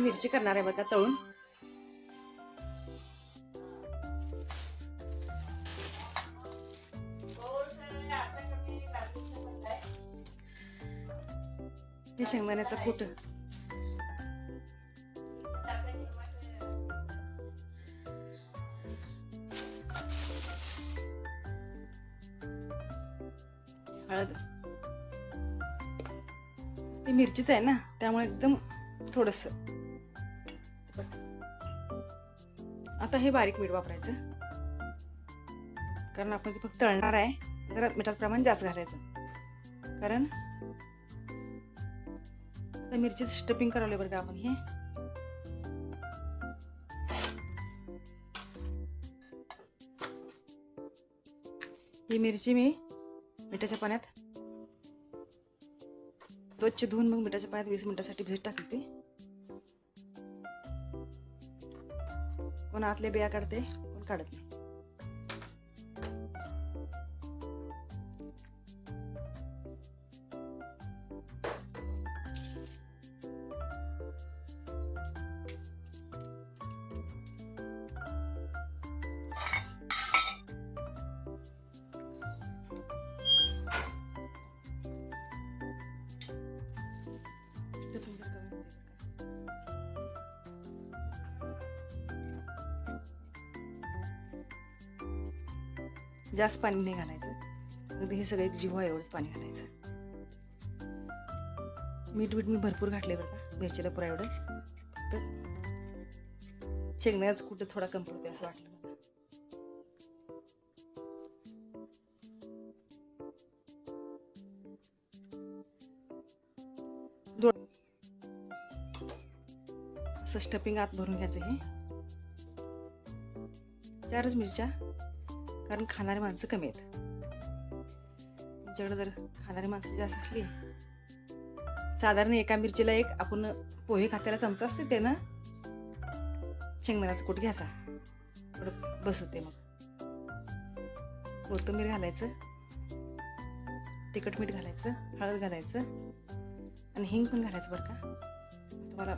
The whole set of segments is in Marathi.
मिरची करणार आहे बघा तळून. हे शेंगदाण्याचं कूट. हळद. ती मिरचीच आहे ना त्यामुळे एकदम थोडस. आता हे बारीक मीठ वापरायचं. कारण आपण ते फक्त तळणार आहे. जरा मिठाचं प्रमाण जास्त घालायचं. कारण आता मिरचीचं स्टपिंग करावलं बरं का आपण हे. ही मिरची मी मिठाच्या पाण्यात स्वच्छ धुवून मग मिठाच्या पाण्यात वीस मिनिटासाठी भिजत टाकते. कोण आतले बिया काढते कोण काढत नाही. जास्त पाणी नाही घालायचं. अगदी हे सगळं एक जिव्हा एवढंच पाणी घालायचं. मीठ बीठ मी भरपूर घातले बरं का मिरचीला पुरा एवढं. तर शेंगण्याचं कुठं थोडा कमी पडते असं वाटलं मला. दोन असं स्टपिंग आत भरून घ्यायचं हे. चारच मिरच्या. कारण खाणारी माणसं कमी आहेत. तुमच्याकडे जर खाणारी माणसं जास्त असली साधारण एका मिरचीला एक आपण पोहे खात्याला चमचा असते ते ना शेंगदाण्याचा कूट घ्यायचा. थोडं बसवते मग. कोथिंबीर घालायचं तिखट मीठ घालायचं हळद घालायचं आणि हिंग पण घालायचं बरं का. तुम्हाला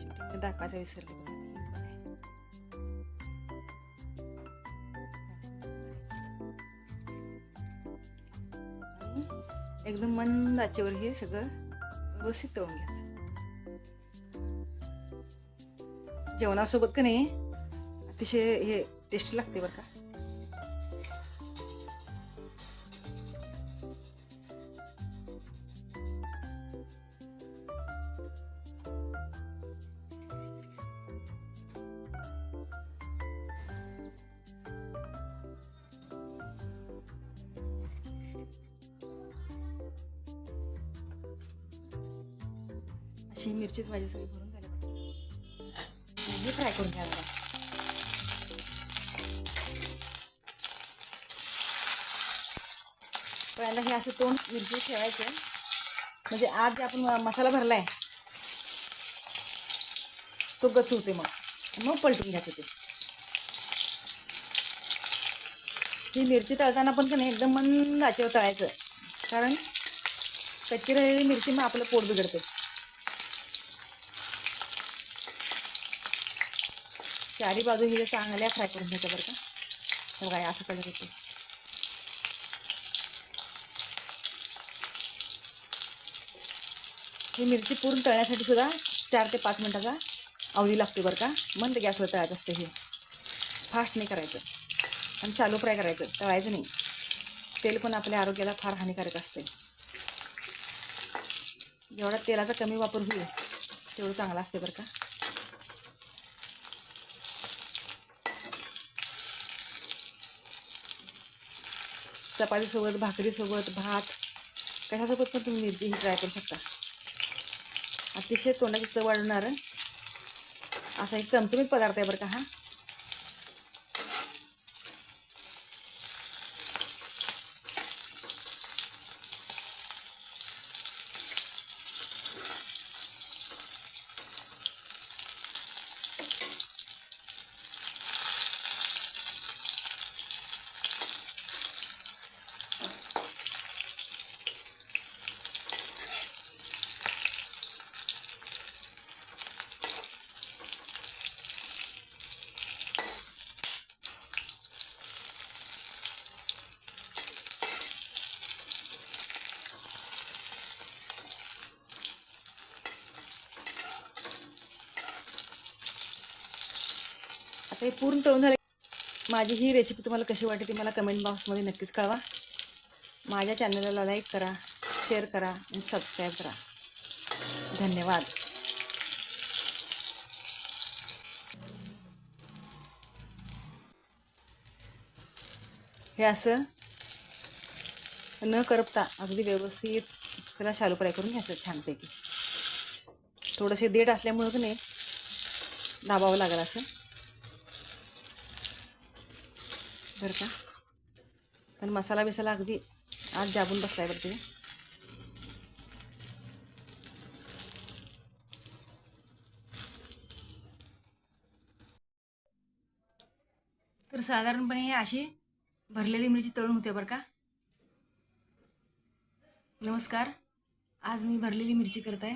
शूटिंगमध्ये दाखवायचं विसरले. एकदम मंद आचेवर हे सगळं व्यवस्थित तळून घ्यायचं. जेवणासोबत का नाही? अतिशय हे टेस्ट लागते बरं का? अशी मिरची भाजी सगळी भरून झाली हे फ्राय करून घ्या बघा पहिल्यांदा हे असं तोंड मिरची ठेवायचं. म्हणजे आज जे आपण मसाला भरलाय तो गच होते मग. मग पलटून घ्यायचं ते. ही मिरची तळताना पण का नाही एकदम मंद आचेवर तळायचं. कारण कच्ची राहिलेली मिरची मग आपलं पोट बिघडते चारी बाजू हे चांगल्या फ्राय करून घ्यायचं बरं का. बघा असं कलर येते ही मिरची पूर्ण तळण्यासाठी सुद्धा चार ते पाच मिनिटाचा अवधी लागते बरं का. मंद गॅसवर तळायचं असते हे. फास्ट नाही करायचं. आणि शालो फ्राय करायचं. तळायचं नाही. तेल पण आपल्या आरोग्याला फार हानिकारक असते जेवढा तेलाचा कमी वापर होईल तेवढं चांगलं असते बरं का. चपातीसोबत भाकरीसोबत भात. कशासोबत पण तुम्ही मिरची ही ट्राय करू शकता. अतिशय तोंडाची चव वाढवणारं असा एक चमचमीत पदार्थ आहे बरं का हा. आता हे पूर्ण तळून झालं. माझी ही रेसिपी तुम्हाला कशी वाटते ती मला कमेंट बॉक्समध्ये नक्कीच कळवा. माझ्या चॅनलला लाईक करा शेअर करा आणि सबस्क्राईब करा. धन्यवाद. हे असं न करपता अगदी व्यवस्थित त्याला शालू फ्राय करून घ्यायचं छानपैकी. थोडंसे देठ असल्यामुळं की नाही दाबावं लागेल असं. बरं का पण मसाला बिसाला अगदी आज जाबून बसला आहे बरं तुम्ही तर साधारणपणे हे अशी भरलेली मिरची तळून होते बरं का? नमस्कार. आज मी भरलेली मिरची करत आहे.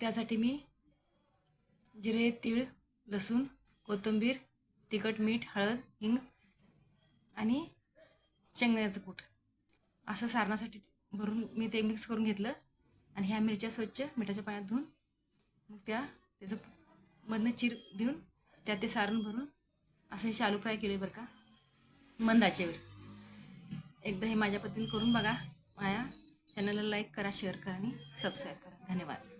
त्यासाठी मी जिरे तीळ लसूण कोथिंबीर तिखट मीठ हळद हिंग आणि शेंगदाण्याचं कूट. असं सारणासाठी भरून मी ते मिक्स करून घेतलं आणि ह्या मिरच्या स्वच्छ मिठाच्या पाण्यात धुवून मग त्या त्याचं मधनं चीर देऊन त्यात ते सारण भरून असं हे शालू फ्राय केले बरं का. मंदाचेवर एकदा हे माझ्या पद्धतीने करून बघा. माया चॅनलला लाईक करा शेअर करा आणि सबस्क्राईब करा. धन्यवाद.